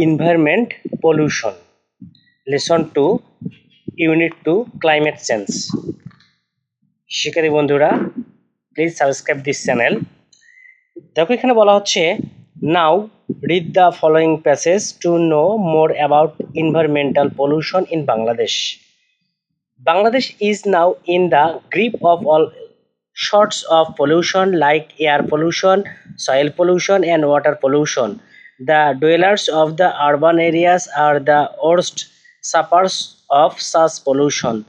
Environment pollution lesson two unit two climate change শিক্ষার্থী বন্ধুরা please subscribe this channel দেখো, এখানে বলা হচ্ছে now read the following passage to know more about environmental pollution in Bangladesh Bangladesh is now in the grip of all sorts of pollution like air pollution soil pollution and water pollution The dwellers of the urban areas are the worst sufferers of such pollution.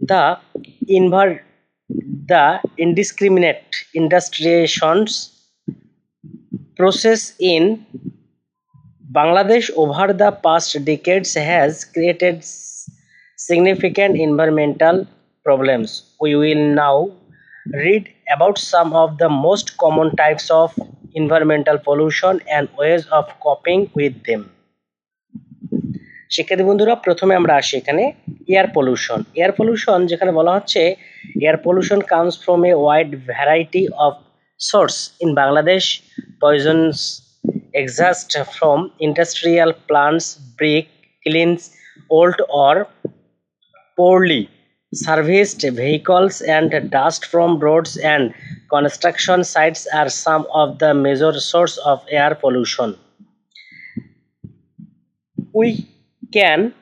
The inver- the indiscriminate industrializations process in Bangladesh over the past decades has created significant environmental problems. We will now read about some of the most common types of environmental pollution and ways of coping with them শিক্ষার্থী বন্ধুরা, প্রথমে আমরা আসি এখানে air pollution air pollution যেখানে বলা হচ্ছে air pollution comes from a wide variety of source in Bangladesh poisons exhaust from industrial plants brick kilns old or poorly serviced vehicles and dust from roads and construction sites are some of the major source of air pollution. We can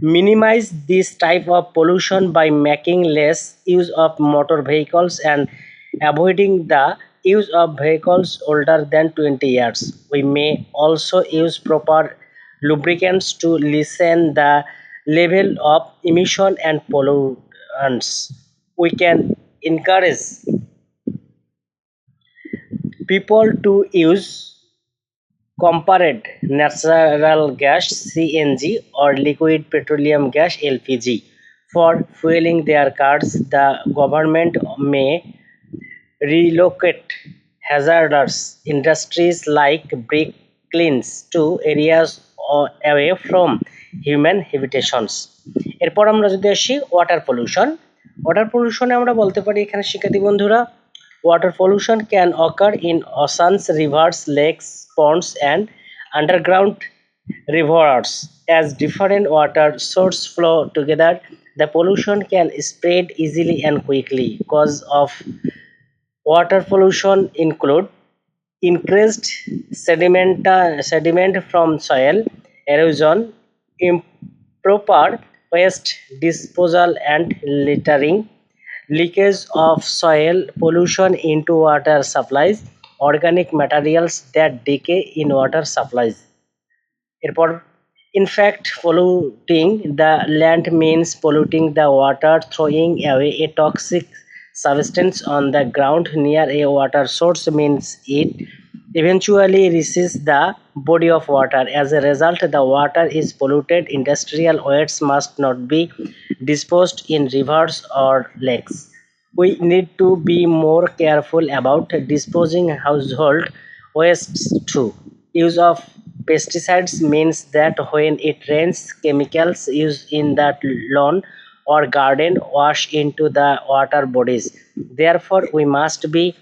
minimize this type of pollution by making less use of motor vehicles and avoiding the use of vehicles older than 20 years. We may also use proper lubricants to lessen the level of emission and We can encourage people to use compared natural gas CNG or liquid petroleum gas LPG for fueling their cars. The government may relocate hazardous industries like brick kilns to areas away from human habitations এরপর আমরা যদি আসি water pollution water পলিউশনে আমরা বলতে পারি এখানে শিক্ষার্থী বন্ধুরা water pollution can occur in oceans rivers lakes ponds and underground rivers as different water source flow together the pollution can spread easily and quickly cause of water pollution include increased sediment sediment from soil erosion improper waste disposal and littering, leakage of soil pollution into water supplies, organic materials that decay in water supplies. এরপর in fact polluting the land means polluting the water throwing away a toxic substance on the ground near a water source means it eventually reaches the body of water. As a result the water is polluted industrial waste must not be disposed in rivers or lakes. We need to be more careful about disposing household wastes too. Use of pesticides means that when it rains chemicals used in that lawn or garden wash into the water bodies. Therefore we must be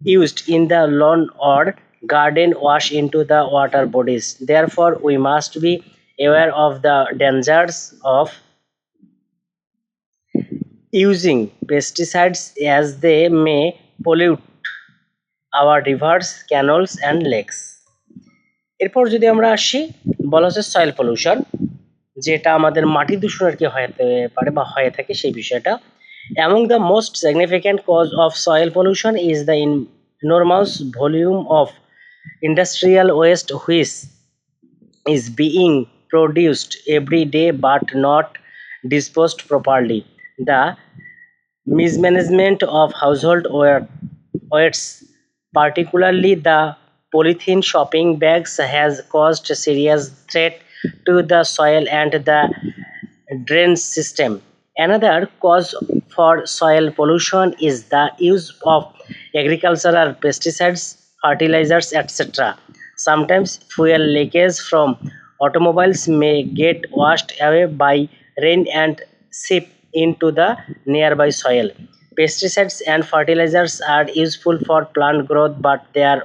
used in the lawn or garden wash into the water bodies therefore we must be aware of the dangers of using pesticides as they may pollute our rivers canals and lakes এরপর যদি আমরা আসি বলা হচ্ছে soil pollution যেটা আমাদের মাটি দূষণ আর কি হতে পারে বা হয়ে থাকে সেই বিষয়টা among the most significant cause of soil pollution is the enormous volume of industrial waste which is being produced every day but not disposed properly. The mismanagement of household wa- waste, particularly the polythene shopping bags, has caused serious threat to the soil and the drainage system. Another cause for soil pollution is the use of agricultural pesticides, fertilizers, etc. Sometimes fuel leakage from automobiles may get washed away by rain and seep into the nearby soil. Pesticides and fertilizers are useful for plant growth, but their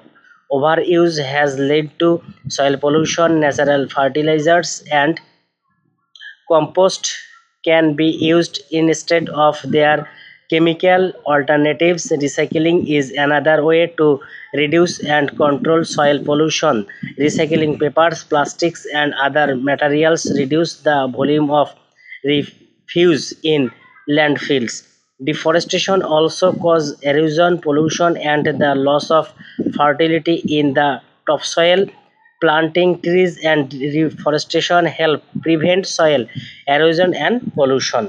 overuse has led to soil pollution natural fertilizers and compost can be used instead of their chemical alternatives. Recycling is another way to reduce and control soil pollution. Recycling papers plastics and other materials reduce the volume of refuse in landfills. Deforestation also cause erosion pollution and the loss of fertility in the topsoil planting trees and reforestation help prevent soil erosion and pollution.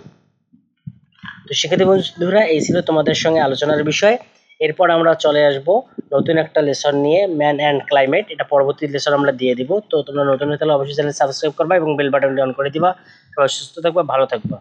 তো শিক্ষার্থী বন্ধুরা, এই ছিল তোমাদের সঙ্গে আলোচনার বিষয়। এরপর আমরা চলে আসব নতুন একটা লেসন নিয়ে, ম্যান অ্যান্ড ক্লাইমেট। এটা পরবর্তী লেসন আমরা দিয়ে দিব। তো তোমরা নতুন হয়ে তাহলে অবশ্যই চ্যানেল সাবস্ক্রাইব করবা এবং বেল বাটনটি অন করে দিবা। সবাই সুস্থ থাকবা, ভালো থাকবা।